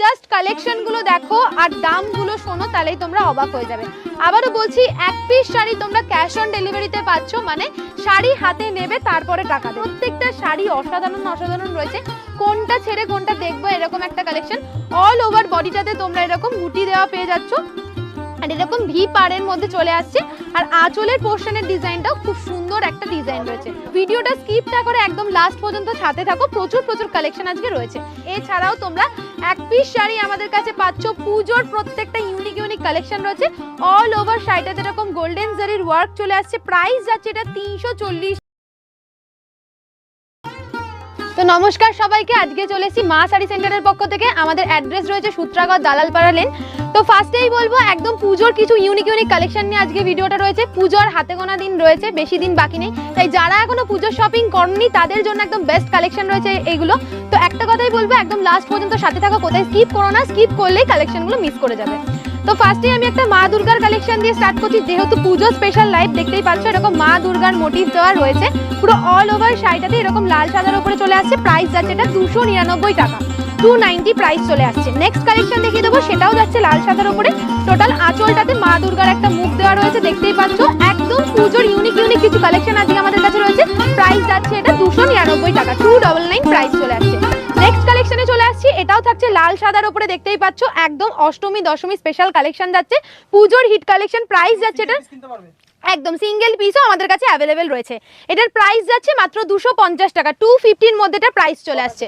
Just কালেকশনগুলো দেখো আর দামগুলো শোনো, তাহলেই তোমরা অবাক হয়ে যাবে। আবারও বলছি, এক পিস শাড়ি তোমরা ক্যাশ অন ডেলিভারিতে পাচ্ছ মানে শাড়ি হাতে নেবে, তারপরে টাকা দেবে। প্রত্যেকটা শাড়ি অসাধারণ অসাধারণ রয়েছে। কোনটা ছেড়ে কোনটা দেখব, এরকম একটা কালেকশন অল ওভার বডিটাতে তোমরা এরকম গুটি দেওয়া পেয়ে যাচ্ছ। আর এরকম ভি পাড়ের মধ্যে চলে আসছে। আর আঁচলের পোর্শনের ডিজাইনটাও খুব সুন্দর একটা ডিজাইন রয়েছে। ভিডিওটা স্কিপ না করে একদম লাস্ট পর্যন্ত সাথে থাকো। প্রচুর প্রচুর কালেকশন আজকে রয়েছে। এছাড়াও তোমরা এক পিস শাড়ি আমাদের কাছে পাচ্ছ। পুজোর প্রত্যেকটা ইউনিক ইউনিক কালেকশন রয়েছে। অল ওভার শাড়িটাতে এরকম গোল্ডেন জারির ওয়ার্ক চলে আসছে। প্রাইস যাচ্ছে এটা তিনশো চল্লিশ তো নমস্কার সবাইকে, আজকে চলে এসেছি মা শাড়ি সেন্টারের পক্ষ থেকে। আমাদের অ্যাড্রেস রয়েছে সূত্রাগড় দালালপাড়া লেন তো ফার্স্টেই বলব, একদম পুজোর কিছু ইউনিক ইউনিক কালেকশন নিয়ে আজকে ভিডিওটা রয়েছে। পুজোর হাতে গোনা দিন রয়েছে, বেশি দিন বাকি নেই। তাই যারা এখনও পুজোর শপিং করেননি, তাদের জন্য একদম বেস্ট কালেকশন রয়েছে এইগুলো তো একটা কথাই বলব, একদম লাস্ট পর্যন্ত সাথে থাকা, কোথায় স্কিপ করো না স্কিপ করলেই কালেকশনগুলো মিস করে যাবে। তো ফার্স্টে আমি একটা মা দুর্গার কালেকশন দিয়ে স্টার্ট করছি। যেহেতু পুজো স্পেশাল লাইভ দেখতেই পাচ্ছ এরকম মা দুর্গার মোটিভ দেওয়া রয়েছে। পুরো অল ওভার শাড়িটাতে এরকম লাল সাদার উপরে চলে আসছে। প্রাইস যাচ্ছে এটা দুশো নিরানব্বই টাকা। টু নাইনটি প্রাইস চলে আসছে। নেক্সট কালেকশন দেখিয়ে দেবো, সেটাও যাচ্ছে লাল সাদার উপরে। টোটাল আঁচলটাতে মা দুর্গার একটা মুখ দেওয়া রয়েছে, দেখতেই পাচ্ছ। একদম পুজোর ইউনিক ইউনিক কিছু কালেকশন আজকে আমাদের কাছে রয়েছে। প্রাইস যাচ্ছে এটা দুশো নিরানব্বই টাকা। টু ডবল নাইন প্রাইস চলে আসছে। লাল সাদার উপরে দেখতেই পাচ্ছ, একদম অষ্টমী, দশমী স্পেশাল কালেকশন যাচ্ছে। পুজোর হিট কালেকশন প্রাইস যাচ্ছে এটা। একদম সিঙ্গেল পিসও আমাদের কাছে অ্যাভেলেবেল রয়েছে। এটার প্রাইস যাচ্ছে মাত্র দুশো পঞ্চাশ টাকা। টু ফিফটির মধ্যে এটা প্রাইস চলে আসছে।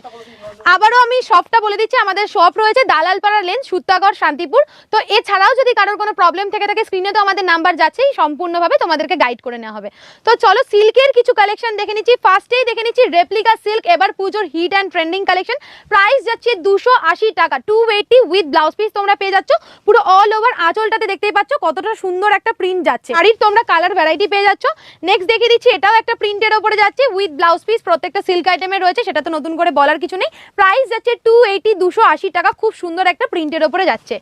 আবারও আমি শপটা বলে দিচ্ছি, আমাদের শপ রয়েছে দালালপাড়া লেন সুত্তাগড় শান্তিপুর। তো এছাড়াও যদি কারোর কোনো প্রবলেম থেকে থাকে স্ক্রিনে তো আমাদের নাম্বার যাচ্ছেই, সম্পূর্ণভাবে তোমাদেরকে গাইড করে নেওয়া হবে। তো চলো সিল্কের কিছু কালেকশন দেখে নিচ্ছি। ফার্স্টেই দেখে নিচ্ছি রেপ্লিকা সিল্ক এবার পুজোর hit and trending collection price যাচ্ছে দুশো আশি টাকা two eighty with blouse piece তোমরা পেয়ে যাচ্ছ। পুরো অল ওভার আঁচলটাতে দেখতেই পাচ্ছ কতটা সুন্দর একটা প্রিন্ট যাচ্ছে। শাড়ির তোমরা কালার ভ্যারাইটি পেয়ে যাচ্ছ। নেক্সট দেখিয়ে দিচ্ছি, এটাও একটা প্রিন্টের ওপরে যাচ্ছে উইথ ব্লাউজ পিস প্রত্যেকটা সিল্ক আইটেমে রয়েছে, সেটা তো নতুন করে বলার কিছু নেই। প্রাইস যাচ্ছে টু এইটি দুশো আশি টাকা, খুব সুন্দর একটা প্রিন্টের ওপরে যাচ্ছে।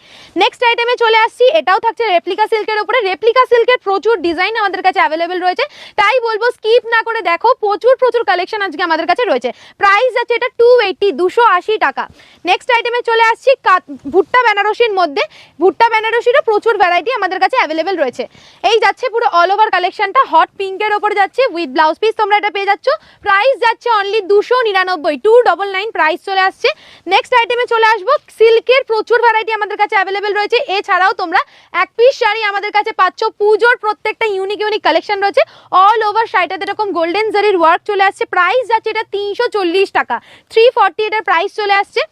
নেক্সট আইটেমে চলে আসছি, এটাও থাকছে রেপ্লিকা সিল্কের ওপরে। রেপ্লিকা সিল্কের প্রচুর ডিজাইন আমাদের কাছে অ্যাভেলেবেল রয়েছে। তাই বলব স্কিপ না করে দেখো, প্রচুর প্রচুর কালেকশন আজকে আমাদের কাছে রয়েছে। প্রাইস যাচ্ছে এটা টু এইটি দুশো আশি টাকা। নেক্সট আইটেমে চলে আসছি ভুট্টা বেনারসির মধ্যে। ভুট্টা বেনারসিরও প্রচুর ভ্যারাইটি আমাদের কাছে অ্যাভেলেবেল রয়েছে। এই যাচ্ছে পুরো অল ওভার কালেকশনটা হট পিঙ্কের ওপর যাচ্ছে উইথ ব্লাউজ পিস তোমরা এটা পেয়ে যাচ্ছ। প্রাইস যাচ্ছে অনলি দুশো নিরানব্বই টু ডবল নাইন প্রাইস চলে আসছে। নেক্সট আইটেমে চলে আসব সিল্কের প্রচুর ভ্যারাইটি আমাদের কাছে অ্যাভেলেবেল রয়েছে। এছাড়াও তোমরা এক পিস শাড়ি আমাদের কাছে পাচ্ছ, পুজোর প্রত্যেকটা ইউনিক ইউনিক কালেকশন রয়েছে। অল ওভার শাড়িটাতে এরকম গোল্ডেন জারির ওয়ার্ক চলে আসছে প্রাইস যাচ্ছে এটা তিনশো চল্লিশ টাকা। থ্রি ফর্টি এটার প্রাইস চলে আসছে।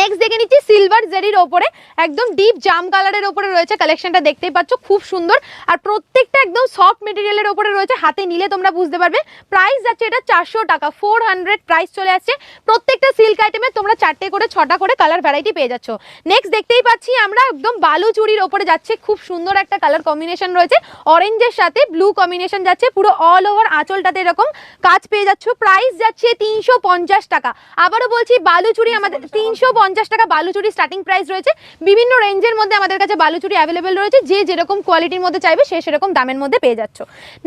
নেক্সট দেখে নিচ্ছি সিলভার জেরির ওপরে, একদম ডিপ জাম কালারের ওপরে রয়েছে কালেকশনটা দেখতেই পাচ্ছ, খুব সুন্দর। আর প্রত্যেকটা একদম সফট মেটেরিয়ালের ওপরে রয়েছে, হাতে নিলে তোমরা বুঝতে পারবে। প্রাইস যাচ্ছে এটা চারশো টাকা ফোর হান্ড্রেড প্রাইস চলে আসছে। প্রত্যেকটা সিল্ক আইটেমে তোমরা চারটে করে, ছটা করে কালার ভ্যারাইটি পেয়ে যাচ্ছ। নেক্সট দেখতেই পাচ্ছি আমরা একদম বালু চুরির ওপরে যাচ্ছে, খুব সুন্দর একটা কালার কম্বিনেশন রয়েছে। অরেঞ্জের সাথে ব্লু কম্বিনেশন যাচ্ছে, পুরো অল ওভার আঁচলটাতে এরকম কাজ পেয়ে যাচ্ছ। প্রাইস যাচ্ছে তিনশো পঞ্চাশ টাকা। আবারও বলছি, বালু বালুচুরি আমাদের, তিনশো পঞ্চাশ টাকা বালুচুরি স্টার্টিং প্রাইস রয়েছে। বিভিন্ন রেঞ্জের মধ্যে আমাদের কাছে বালুচুরি অ্যাভেলেবেল রয়েছে। যে যেরকম কোয়ালিটির মধ্যে চাইবে সে সেরকম দামের মধ্যে পেয়ে যাচ্ছ।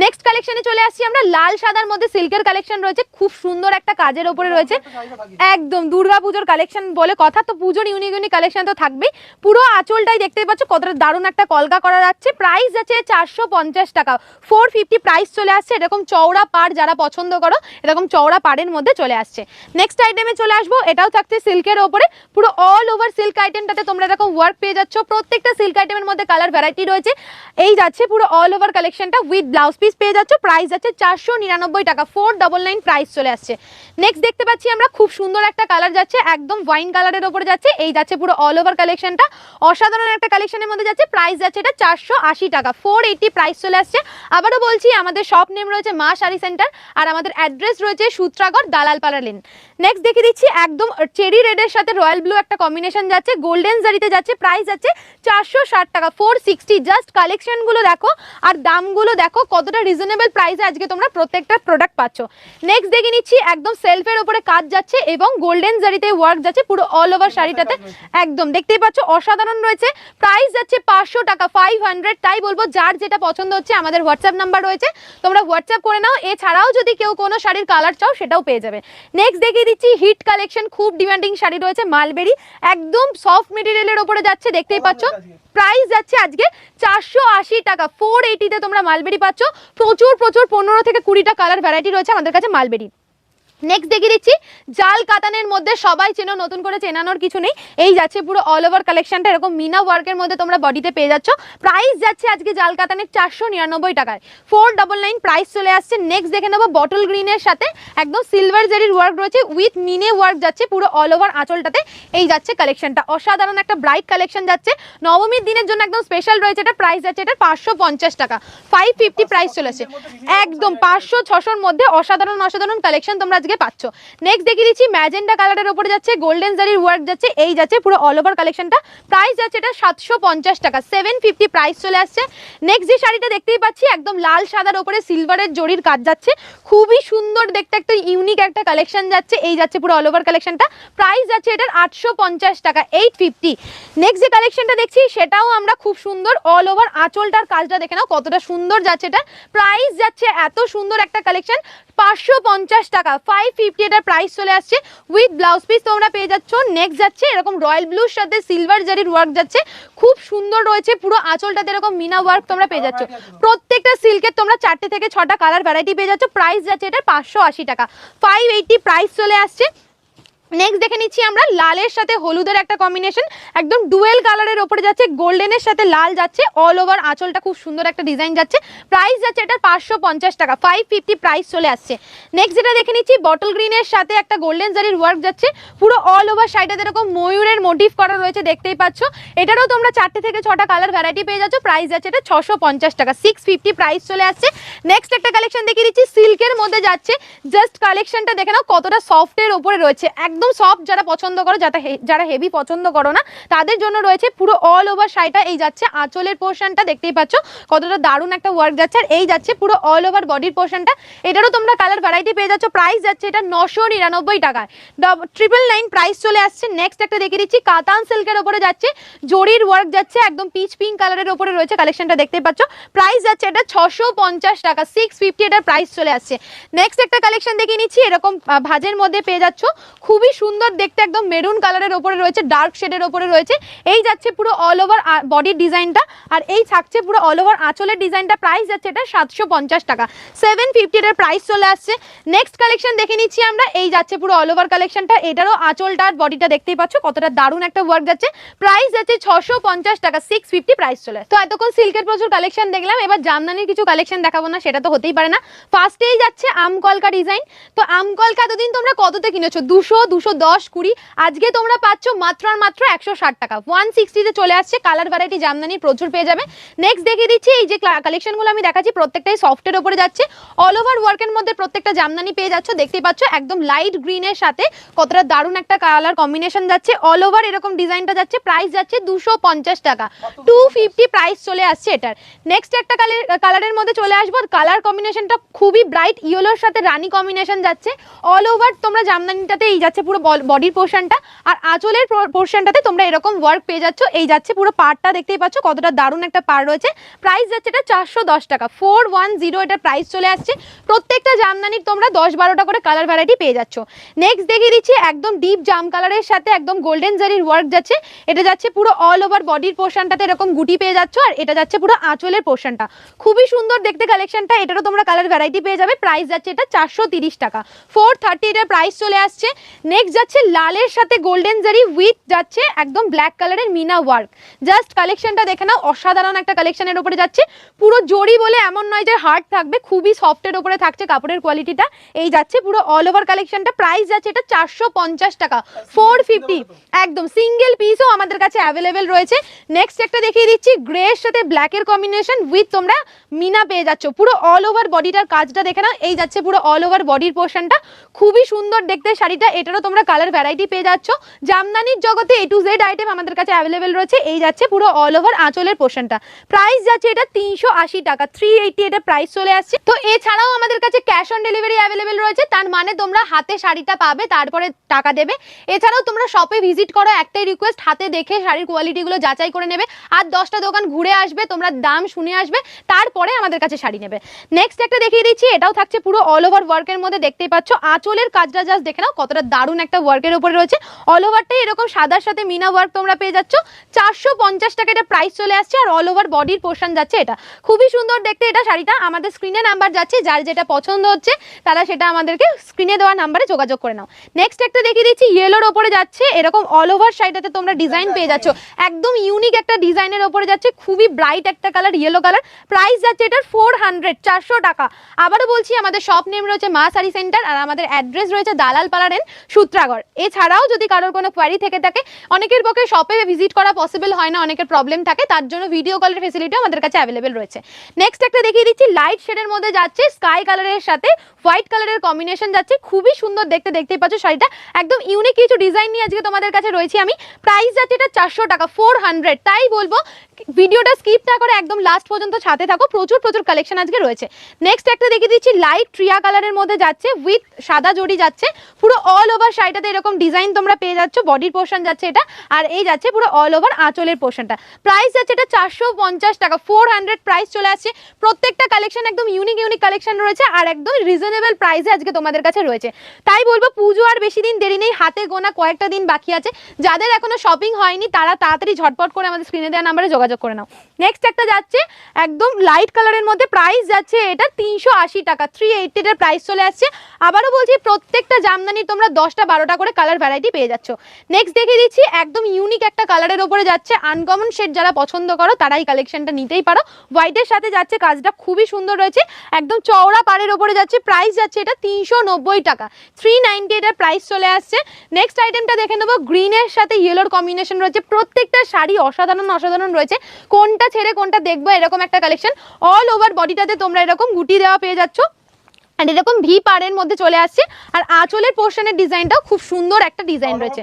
নেক্সট কালেকশনে চলে আসছি আমরা। লাল সাদার মধ্যে সিল্কের কালেকশন রয়েছে। খুব সুন্দর একটা কাজের ওপরে রয়েছে। একদম দুর্গা পুজোর কালেকশন বলে কথা। তো পুজোর ইউনিক ইউনিক কালেকশন তো থাকবেই। পুরো আঁচলটাই দেখতে পাচ্ছ। কতটা দারুণ একটা কলকা করা যাচ্ছে। প্রাইস আছে চারশো টাকা। ফোর ফিফটি প্রাইস চলে আসছে। এরকম চওড়া পাড় যারা পছন্দ করো, এরকম চওড়া পাড়ের মধ্যে চলে আসছে। নেক্সট আইটেমে চলে আসব। এটাও থাকছে সিল্কের ওপরে। পুরো অল ওভার সিল্ক আইটেমটাতে তোমরা এরকম ওয়ার্ক পেয়ে যাচ্ছ। প্রত্যেকটা সিল্ক আইটেমের মধ্যে কালার ভ্যারাইটি রয়েছে। এই যাচ্ছে পুরো অল ওভার কালেকশনটা উইথ ব্লাউজ পিস পেয়ে যাচ্ছ। প্রাইস যাচ্ছে চারশো নিরানব্বই টাকা। ফোর ডবল নাইন প্রাইস চলে আসছে। নেক্সট দেখতে পাচ্ছি আমরা খুব সুন্দর একটা কালার যাচ্ছে। একদম ওয়াইন কালারের ওপরে যাচ্ছে। এই যাচ্ছে পুরো অল ওভার কালেকশনটা অসাধারণ একটা কালেকশনের মধ্যে যাচ্ছে। প্রাইস যাচ্ছে এটা চারশো আশি টাকা। ফোর এইটি প্রাইস চলে আসছে। আবারও বলছি, আমাদের শপ নেম রয়েছে মা শাড়ি সেন্টার আর আমাদের অ্যাড্রেস রয়েছে সূত্রাগড় দালালপাড়া লেন নেক্সট দেখে দিচ্ছি, একদম চেরি রেডের সাথে রয়্যাল ব্লু একটা কম্বিনেশন যাচ্ছে, গোল্ডেন জারিতে যাচ্ছে প্রাইস যাচ্ছে চারশো ষাট টাকা ফোর সিক্সটি জাস্ট কালেকশনগুলো দেখো, আর দামগুলো দেখো কতটা রিজনেবল প্রাইসে আজকে তোমরা প্রত্যেকটা প্রোডাক্ট পাচ্ছ। নেক্সট দেখে নিচ্ছি, একদম সেলফের ওপরে কাজ যাচ্ছে এবং গোল্ডেন জারিতে ওয়ার্ক যাচ্ছে পুরো অল ওভার শাড়িটাতে। একদম, দেখতেই পাচ্ছ, অসাধারণ রয়েছে। প্রাইস যাচ্ছে পাঁচশো টাকা ফাইভ হান্ড্রেড তাই বলব, যার যেটা পছন্দ হচ্ছে আমাদের হোয়াটসঅ্যাপ নাম্বার রয়েছে। তোমরা হোয়াটসঅ্যাপ করে নাও, এছাড়াও যদি কেউ কোনো শাড়ির কালার চাও, সেটাও পেয়ে যাবে। নেক্সট দেখিয়ে দিচ্ছি হিট কালেকশন খুব ডিমান্ডিং শাড়ি রয়েছে মালবেরি একদম সফট মেটেরিয়ালের ওপরে যাচ্ছে দেখতেই পাচ্ছ। প্রাইস যাচ্ছে আজকে চারশো আশি টাকা ফোর এইটিতে তোমরা মালবেরি পাচ্ছ। প্রচুর প্রচুর পনেরো থেকে কুড়িটা কালার ভ্যারাইটি রয়েছে আমাদের কাছে মালবেরি। নেক্সট দেখিয়ে দিচ্ছি, জাল কাতানের মধ্যে সবাই চেনো, নতুন করে চেনানোর কিছু নেই। এই যাচ্ছে পুরো অল ওভার কালেকশনটা এরকম মিনা ওয়ার্কের মধ্যে তোমরা বডিতে পেয়ে যাচ্ছ। প্রাইস যাচ্ছে আজকে জাল কাতানের চারশো নিরানব্বই টাকায়। ফোর ডবল নাইন প্রাইস চলে আসছে। নেক্সট দেখে নেব বটল গ্রিনের সাথে একদম সিলভার জেরির ওয়ার্ক রয়েছে। উইথ মিনে ওয়ার্ক যাচ্ছে পুরো অল ওভার আঁচলটাতে। এই যাচ্ছে কালেকশনটা অসাধারণ একটা ব্রাইট কালেকশন যাচ্ছে। নবমীর দিনের জন্য একদম স্পেশাল রয়েছে এটা। প্রাইস যাচ্ছে এটা পাঁচশো পঞ্চাশ টাকা। ফাইভ ফিফটি প্রাইস চলেছে একদম পাঁচশো ছশোর মধ্যে অসাধারণ অসাধারণ কালেকশন তোমরা আজকে পাচ্ছ। নেক্সট দেখিয়ে দিচ্ছি ম্যাজেন্ডা কালারের উপরে যাচ্ছে গোল্ডেন জারির ওয়ার্ক যাচ্ছে, এই যাচ্ছে পুরো অল ওভার কালেকশনটা প্রাইস যাচ্ছে এটা সাতশো পঞ্চাশ টাকা সেভেন ফিফটি প্রাইস চলে আসছে। নেক্সট যে শাড়িটা দেখতেই পাচ্ছি, একদম লাল সাদার উপরে সিলভারের জরির কাজ যাচ্ছে। খুবই সুন্দর দেখতে একটা ইউনিক একটা কালেকশন যাচ্ছে, এই যাচ্ছে পুরো অল ওভার কালেকশনটা প্রাইস যাচ্ছে এটার আটশো পঞ্চাশ টাকা এইট ফিফটি নেক্সট যে কালেকশনটা দেখছি, সেটাও আমরা খুব সুন্দর অল ওভার আঁচলটার কাজটা দেখে নাও, কতটা সুন্দর যাচ্ছে এটা। প্রাইস যাচ্ছে এত সুন্দর একটা কালেকশন পাঁচশো পঞ্চাশ টাকা। ফাইভ ফিফটি এটার প্রাইস চলে আসছে উইথ ব্লাউজ পিস তোমরা পেয়ে যাচ্ছ। নেক্সট যাচ্ছে এরকম রয়্যাল ব্লুর সাথে সিলভার জারির ওয়ার্ক যাচ্ছে। খুব সুন্দর রয়েছে, পুরো আঁচলটাতে এরকম মিনা ওয়ার্ক তোমরা পেয়ে যাচ্ছ। প্রত্যেকটা সিল্কের তোমরা চারটে থেকে ছটা কালার ভ্যারাইটি পেয়ে যাচ্ছ। প্রাইস যাচ্ছে এটার পাঁচশো টাকা। ফাইভ এইটটি প্রাইস চলে আসছে। নেক্সট দেখে নিচ্ছি আমরা, লালের সাথে হলুদের একটা কম্বিনেশন একদম ডুয়েল কালারের ওপরে যাচ্ছে গোল্ডেনের সাথে লাল যাচ্ছে অল ওভার আঁচলটা খুব সুন্দর একটা ডিজাইন যাচ্ছে প্রাইস যাচ্ছে এটা পাঁচশো পঞ্চাশ টাকা ফাইভ ফিফটি প্রাইস চলে আসছে। নেক্সট যেটা দেখে নিচ্ছি বটল গ্রিনের সাথে একটা গোল্ডেন জারির ওয়ার্ক যাচ্ছে, পুরো অল ওভার সাইডে এরকম ময়ূরের মোটিভ করা রয়েছে, দেখতেই পাচ্ছ। এটারও তোমরা চারটে থেকে ছটা কালার ভ্যারাইটি পেয়ে যাচ্ছ প্রাইস যাচ্ছে এটা ছশো টাকা সিক্স ফিফটি প্রাইস চলে আসছে। নেক্সট একটা কালেকশন দেখিয়ে দিচ্ছি সিল্কের মধ্যে যাচ্ছে জাস্ট কালেকশনটা দেখে নাও, কতটা সফটের ওপরে রয়েছে একদম সফট যারা পছন্দ করো যারা যারা হেভি পছন্দ করো না, তাদের জন্য রয়েছে পুরো অল ওভার শাড়িটা। এই যাচ্ছে আঁচলের পোর্শনটা দেখতেই পাচ্ছ কতটা দারুণ একটা ওয়ার্ক যাচ্ছে। আর এই যাচ্ছে পুরো অল ওভার বডির পোর্শনটা এটারও তোমরা কালার ভ্যারাইটি পেয়ে যাচ্ছ। প্রাইস যাচ্ছে এটা নশো নিরানব্বই টাকায়। ট্রিপল নাইন প্রাইস চলে আসছে। নেক্সট একটা দেখে দিচ্ছি। কাতান সিল্কের ওপরে যাচ্ছে। জরির ওয়ার্ক যাচ্ছে। একদম পিচ পিঙ্ক কালারের ওপরে রয়েছে কালেকশনটা দেখতেই পাচ্ছ। প্রাইস যাচ্ছে এটা ছশো পঞ্চাশ টাকা। সিক্স ফিফটি এটার প্রাইস চলে আসছে। নেক্সট একটা কালেকশন দেখে নিচ্ছি। এরকম ভাজের মধ্যে পেয়ে যাচ্ছ। খুবই সুন্দর দেখতে একদম মেরুন কালারের ওপরে রয়েছে ডার্ক শেডের ওপরে রয়েছে। এই যাচ্ছে পুরো অল ওভার বডির ডিজাইনটা আর এই থাকছে পুরো অল ওভার আঁচলের ডিজাইনটা প্রাইস যাচ্ছে এটা সাতশো পঞ্চাশ টাকা। সেভেন ফিফটি এটার প্রাইস চলে আসছে। নেক্সট কালেকশন দেখে নিচ্ছি আমরা। এই যাচ্ছে পুরো অল ওভার কালেকশনটা এটারও আঁচলটা আর বডিটা দেখতেই পাচ্ছ, কতটা দারুণ একটা ওয়ার্ক যাচ্ছে। প্রাইস যাচ্ছে ছশো টাকা সিক্স ফিফটি প্রাইস চলে তো এতক্ষণ সিল্কের প্রচুর কালেকশন দেখলাম। এবার জামদানির কিছু কালেকশন দেখাবো না, সেটা তো হতেই পারে না। ফার্স্টেই যাচ্ছে আমকলকা ডিজাইন তো আমকলকা এতদিন তোমরা কততে কিনেছো? দুশো দুশো দশ কুড়ি। আজকে তোমরা পাচ্ছ মাত্র আর মাত্র একশো ষাট টাকা। ওয়ান সিক্সটিতে চলে আসছে কালার ভ্যারাইটি জামদানির প্রচুর পেয়ে যাবে। নেক্সট দেখিয়ে দিচ্ছি, এই যে কালেকশনগুলো আমি দেখাচ্ছি, প্রত্যেকটাই সফটের ওপরে যাচ্ছে। অল ওভার ওয়ার্কের মধ্যে প্রত্যেকটা জামদানি পেয়ে যাচ্ছ। দেখতেই পাচ্ছ, একদম লাইট গ্রিনের সাথে কতটা দারুণ একটা কালার কম্বিনেশন যাচ্ছে। অল ওভার এরকম ডিজাইনটা যাচ্ছে প্রাইস যাচ্ছে দুশো পঞ্চাশ টাকা। টু ফিফটি প্রাইস চলে আসছে এটার। নেক্সট একটা কালারের মধ্যে চলে আসব। কালার কম্বিনেশনটা খুবই ব্রাইট ইয়েলোর সাথে রানী কম্বিনেশন যাচ্ছে। অল ওভার তোমরা জামদানিটাতে এই যাচ্ছে পুরো বডির পোর্শনটা আর আঁচলের পোর্শনটাতে তোমরা এরকম ওয়ার্ক পেয়ে যাচ্ছ। এই যাচ্ছে পুরো পার্টটা দেখতেই পাচ্ছ, কতটা দারুণ একটা পার রয়েছে। প্রাইস যাচ্ছে এটা চারশো দশ টাকা। ফোর ওয়ান জিরো এটা প্রাইস চলে আসছে। প্রত্যেকটা জামদানির তোমরা দশ বারোটা করে কালার ভ্যারাইটি পেয়ে যাচ্ছ। নেক্সট দেখিয়ে দিচ্ছি একদম ডিপ জাম কালারের সাথে একদম গোল্ডেন জারির ওয়ার্ক যাচ্ছে। এটা যাচ্ছে পুরো অল ওভার বডির পোর্শনটাতে এরকম গুটি পেয়ে যাচ্ছ আর এটা যাচ্ছে পুরো আঁচলের পোর্শনটা খুবই সুন্দর দেখতে কালেকশনটা এটারও তোমরা কালার ভ্যারাইটি পেয়ে যাবে। প্রাইস যাচ্ছে এটা চারশো টাকা। ফোর থার্টি এটার প্রাইস চলে আসছে। নেক্সট যাচ্ছে লালের সাথে গোল্ডেন জারি উইথ যাচ্ছে একদম ব্ল্যাক কালারের মিনা ওয়ার্ক জাস্ট কালেকশনটা দেখে নাও, অসাধারণ একটা কালেকশনের উপরে যাচ্ছে। পুরো জড়ি বলে এমন নয় যে হার্ড থাকবে, খুবই সফটের উপরে থাকছে কাপড়ের কোয়ালিটিটা এই যাচ্ছে পুরো অল ওভার কালেকশনটা প্রাইস যাচ্ছে এটা চারশো পঞ্চাশ টাকা ফোর একদম সিঙ্গেল পিসও আমাদের কাছে অ্যাভেলেবেল রয়েছে। নেক্সট একটা দেখিয়ে দিচ্ছি গ্রে এর সাথে ব্ল্যাকের কম্বিনেশন উইথ তোমরা মিনা পেয়ে যাচ্ছ। পুরো অল ওভার বডিটার কাজটা দেখে নাও, এই যাচ্ছে পুরো অল ওভার বডির পোর্শনটা খুবই সুন্দর দেখতে শাড়িটা, এটারও তোমরা কালার ভ্যারাইটি পেয়ে যাচ্ছ। জামদানির জগতে এ টু জেড আইটেম আমাদের কাছে অ্যাভেলেবেল রয়েছে। এই যাচ্ছে পুরো অল ওভার আঁচলের পোর্শনটা প্রাইস যাচ্ছে এটা তিনশো আশি টাকা। থ্রি এটা প্রাইস চলে আসছে। তো এছাড়াও আমাদের কাছে ক্যাশ অন ডেলিভারি অ্যাভেলেবেল রয়েছে। তার মানে তোমরা হাতে শাড়িটা পাবে, তারপরে টাকা দেবে। এছাড়াও তোমরা শপে ভিজিট করো, একটাই রিকোয়েস্ট হাতে দেখে শাড়ির কোয়ালিটিগুলো যাচাই করে নেবে। আর দশটা দোকান ঘুরে আসবে, তোমরা দাম শুনে আসবে, তারপরে আমাদের কাছে শাড়ি নেবে। নেক্সট একটা দেখিয়ে দিচ্ছি, এটাও থাকছে পুরো অল ওভার ওয়ার্কের মধ্যে, দেখতেই পাচ্ছ। আঁচলের কাজটা জাস্ট দেখে নাও, কতটা দারুণ দারুণ একটা ওয়ার্কের উপরে রয়েছে। অল ওভারটাই এরকম সাদার সাথে মিনা ওয়ার্ক তোমরা পেয়ে যাচ্ছ। চারশো পঞ্চাশ টাকা এটা প্রাইস চলে আসছে আর অল ওভার বডির পোর্শন যাচ্ছে এটা। খুবই সুন্দর দেখতে এটা শাড়িটা। আমাদের স্ক্রিনে নাম্বার যাচ্ছে, যার যেটা পছন্দ হচ্ছে, তারা সেটা আমাদেরকে স্ক্রিনে দেওয়া নাম্বারে যোগাযোগ করে নাও। নেক্সট একটা দেখিয়ে দিচ্ছি ইয়েলোর ওপরে যাচ্ছে। এরকম অল ওভার শাড়িটাতে তোমরা ডিজাইন পেয়ে যাচ্ছ। একদম ইউনিক একটা ডিজাইনের ওপরে যাচ্ছে। খুবই ব্রাইট একটা কালার ইয়েলো কালার প্রাইস যাচ্ছে এটার ফোর হান্ড্রেড চারশো টাকা। আবারও বলছি, আমাদের শপ নেম রয়েছে মা শাড়ি সেন্টার আর আমাদের অ্যাড্রেস রয়েছে দালাল পাড়ারেন সূত্রাগড়। এছাড়াও যদি কারোর কোনো কোয়ারি থেকে থাকে, অনেকের পক্ষে শপে ভিজিট করা পসিবল হয় না, অনেকের প্রবলেম থাকে, তার জন্য ভিডিও কলের ফেসিলিটিও আমাদের কাছে অ্যাভেলেবেল রয়েছে। নেক্সট একটা দেখিয়ে দিচ্ছি লাইট শেডের মধ্যে যাচ্ছে স্কাই কালারের সাথে হোয়াইট কালারের কম্বিনেশন যাচ্ছে, খুবই সুন্দর দেখতে, দেখতেই পাচ্ছ শাড়িটা। একদম ইউনিক কিছু ডিজাইন নিয়ে আজকে তোমাদের কাছে রয়েছে আমি। প্রাইস যাচ্ছে এটা চারশো টাকা ফোর হান্ড্রেড তাই বলব ভিডিওটা স্কিপ না করে একদম লাস্ট পর্যন্ত সাথে থাকো। প্রচুর প্রচুর কালেকশন আজকে রয়েছে। নেক্সট একটা দেখিয়ে দিচ্ছি লাইট ট্রিয়া কালারের মধ্যে যাচ্ছে উইথ সাদা জড়ি যাচ্ছে। পুরো অল ওভার শাড়িটাতে এরকম ডিজাইন তোমরা পেয়ে যাচ্ছ বডির পোর্শন যাচ্ছে এটা, আর এই যাচ্ছে পুরো অল ওভার আঁচলের পোর্শনটা প্রাইস যাচ্ছে এটা চারশো পঞ্চাশ টাকা ফোর প্রাইস চলে আসছে। প্রত্যেকটা কালেকশন একদম ইউনিক ইউনিক কালেকশন রয়েছে, আর একদম রিজনেবল প্রাইসে আজকে তোমাদের কাছে রয়েছে। তাই বলব, পুজো আর বেশি দিন দেরি নেই, হাতে গোনা কয়েকটা দিন বাকি আছে। যাদের এখনও শপিং হয়নি, তারা তাড়াতাড়ি ঝটপট করে আমাদের স্ক্রিনে দেওয়া নাম্বারে যোগাযোগ করে নাও। নেক্সট একটা যাচ্ছে, একদম লাইট কালারের মধ্যে প্রাইস যাচ্ছে এটা তিনশো আশি টাকা। থ্রি এইটিটার প্রাইস চলে আসছে। আবারও বলছি, প্রত্যেকটা জামদানি তোমরা দশটা বারোটা করে কালার ভ্যারাইটি পেয়ে যাচ্ছ। নেক্সট দেখিয়ে দিচ্ছি, একদম ইউনিক একটা কালারের ওপরে যাচ্ছে। আনকমন শেড যারা পছন্দ করো, তারাই কালেকশনটা নিতেই পারো। হোয়াইটের সাথে যাচ্ছে, কাজটা খুবই সুন্দর রয়েছে। একদম চওড়া পাড়ের ওপরে যাচ্ছে প্রাইস যাচ্ছে এটা তিনশো নব্বই টাকা। থ্রি নাইনটি এটার প্রাইস চলে আসছে। নেক্সট আইটেমটা দেখে নেব গ্রিনের সাথে ইয়েলোর কম্বিনেশন রয়েছে। প্রত্যেকটা শাড়ি অসাধারণ অসাধারণ রয়েছে। কোনটা ছেড়ে কোনটা দেখব এরকম একটা কালেকশন অল ওভার বডিটাতে তোমরা এরকম গুটি দেওয়া পেয়ে যাচ্ছ। আর এরকম ভি পাড়ের মধ্যে চলে আসছে। আর আঁচলের পোর্শনের ডিজাইনটাও খুব সুন্দর একটা ডিজাইন রয়েছে।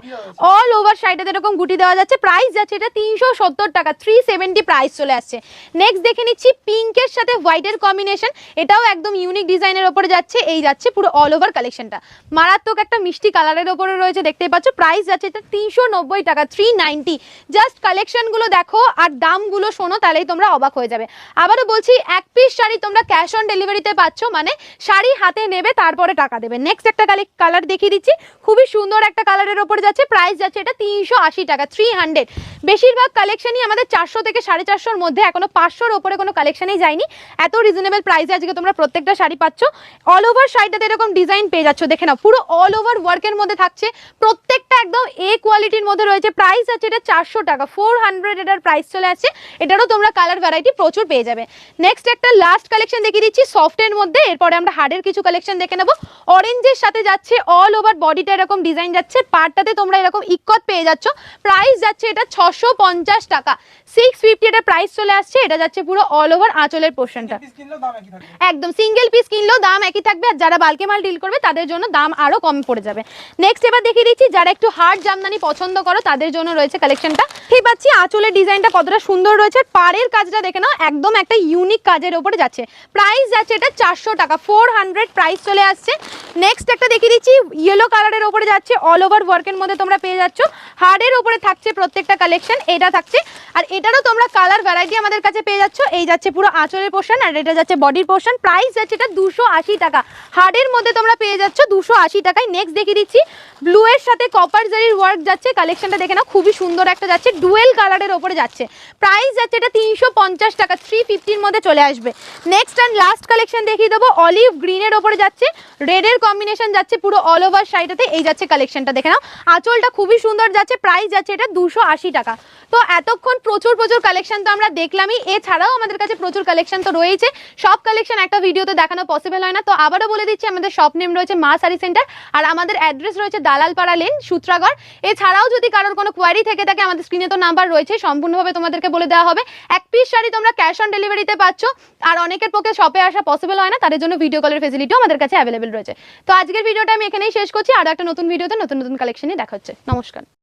অল ওভার সাইডে এরকম গুটি দেওয়া যাচ্ছে। প্রাইস যাচ্ছে এটা তিনশো সত্তর টাকা থ্রি সেভেন্টি প্রাইস চলে আসছে। নেক্সট দেখে নিচ্ছি পিঙ্কের সাথে হোয়াইটের কম্বিনেশন এটাও একদম ইউনিক ডিজাইনের ওপরে যাচ্ছে। এই যাচ্ছে পুরো অল ওভার কালেকশনটা মারাত্মক একটা মিষ্টি কালারের ওপরে রয়েছে দেখতেই পাচ্ছ। প্রাইস যাচ্ছে এটা তিনশো নব্বই টাকা থ্রি নাইনটি জাস্ট কালেকশনগুলো দেখো আর দামগুলো শোনো তাহলেই তোমরা অবাক হয়ে যাবে। আবারও বলছি এক পিস শাড়ি তোমরা ক্যাশ অন ডেলিভারিতে পাচ্ছ মানে শাড়ি হাতে নেবে, তারপরে টাকা দেবে। নেক্সট একটা কালার দেখিয়ে দিচ্ছি। খুবই সুন্দর একটা কালারের ওপর যাচ্ছে প্রাইস যাচ্ছে এটা তিনশো আশি টাকা থ্রি হান্ড্রেড বেশিরভাগ কালেকশনই আমাদের চারশো থেকে সাড়ে চারশোর মধ্যে, এখনও পাঁচশোর ওপরে কোনো কালেকশনই যায়নি। এত রিজনেবল প্রাইসে আজকে তোমরা প্রত্যেকটা শাড়ি পাচ্ছ। অল ওভার শাড়িটাতে এরকম ডিজাইন পেয়ে যাচ্ছ, দেখে নাও। পুরো অল ওভার ওয়ার্কের মধ্যে থাকছে। প্রত্যেকটা একদম এ কোয়ালিটির মধ্যে রয়েছে। প্রাইস আছে এটা চারশো টাকা। ফোর হান্ড্রেড এটার প্রাইস চলে আসছে। এটারও তোমরা কালার ভ্যারাইটি প্রচুর পেয়ে যাবে। নেক্সট একটা লাস্ট কালেকশন দেখিয়ে দিচ্ছি সফটের মধ্যে। এরপরে আমরা হার্ডের কিছু কালেকশন দেখে নেব। অরেঞ্জের সাথে যাচ্ছে অল ওভার বডিটা এরকম ডিজাইন যাচ্ছে। পার্টটাতে তোমরা এরকম ইকত পেয়ে যাচ্ছ। প্রাইস যাচ্ছে এটা ছশো পঞ্চাশ টাকা। সিক্স ফিফটি এটা প্রাইস চলে আসছে এটা যাচ্ছে পুরো অল ওভার আঁচলের পোর্শনটা একদম সিঙ্গেল পিস কিনলেও দাম একই থাকবে আর যারা বালকে মাল ডিল করবে তাদের জন্য দাম আরও কম পড়ে যাবে। নেক্সট এবার দেখিয়ে দিচ্ছি যারা একটু হার্ড জামদানি পছন্দ করো তাদের জন্য রয়েছে কালেকশনটা ঠিক পাচ্ছি আঁচলের ডিজাইনটা কতটা সুন্দর রয়েছে আর পাড়ের কাজটা দেখে নাও একদম একটা ইউনিক কাজের উপরে যাচ্ছে। প্রাইস যাচ্ছে এটা চারশো টাকা ফোর হান্ড্রেড প্রাইস চলে আসছে। নেক্সট একটা দেখিয়ে দিচ্ছি ইয়েলো কালারের উপরে যাচ্ছে অল ওভার ওয়ার্কের মধ্যে তোমরা পেয়ে যাচ্ছ। হার্ডের উপরে থাকছে প্রত্যেকটা কালেকশন এটা থাকছে। আর এটারও তোমরা কালার ভ্যারাইটি আমাদের কাছে পেয়ে যাচ্ছ। এই যাচ্ছে পুরো আঁচলের পোর্শন আর এটা যাচ্ছে বডির পোর্শন প্রাইস যাচ্ছে এটা দুশো টাকা। হার্ডের মধ্যে তোমরা পেয়ে যাচ্ছ দুশো টাকায়। নেক্সট দেখিয়ে দিচ্ছি ব্লু এর সাথে কপার জারির ওয়ার্ক যাচ্ছে। কালেকশনটা দেখে নাও, খুবই সুন্দর একটা যাচ্ছে। ডুয়েল কালারের ওপরে যাচ্ছে। প্রাইস যাচ্ছে এটা তিনশো পঞ্চাশ টাকা থ্রি ফিফটির মধ্যে চলে আসবে। নেক্সট অ্যান্ড লাস্ট কালেকশন দেখিয়ে দেবো অলিভ গ্রিনের ওপরে যাচ্ছে। রেডের কম্বিনেশন যাচ্ছে পুরো অল ওভার শাড়িটাতে এই যাচ্ছে কালেকশনটা দেখে নাও। আঁচলটা খুবই সুন্দর যাচ্ছে। প্রাইস যাচ্ছে এটা দুশো আশি টাকা। তো এতক্ষণ প্রচুর প্রচুর কালেকশন তো আমরা দেখলামই। এছাড়াও আমাদের কাছে প্রচুর কালেকশন তো রয়েছে সব কালেকশন একটা ভিডিওতে দেখানো পসিবল হয় না। তো আবারও বলে দিচ্ছি, আমাদের শপ নেম রয়েছে মা শাড়ি সেন্টার আর আমাদের অ্যাড্রেস রয়েছে দালালপাড়া লেন সূত্রাগড়। এছাড়াও যদি কারোর কোনো কোয়ারি থেকে থাকে, আমাদের স্ক্রিনে তো নাম্বার রয়েছে, সম্পূর্ণভাবে তোমাদেরকে বলে দেওয়া হবে। এক পিস শাড়ি তোমরা ক্যাশ অন ডেলিভারিতে পাচ্ছ আর অনেকের পক্ষে শপে আসা পসিবল হয় না, তাদের জন্য ভিডিও কলের ফেসিলিটিও আমাদের কাছে অ্যাভেলেবেল রয়েছে। তো আজকের ভিডিওটা আমি এখানেই শেষ করছি। আর একটা নতুন ভিডিওতে নতুন নতুন কালেকশনই দেখা হচ্ছে। নমস্কার।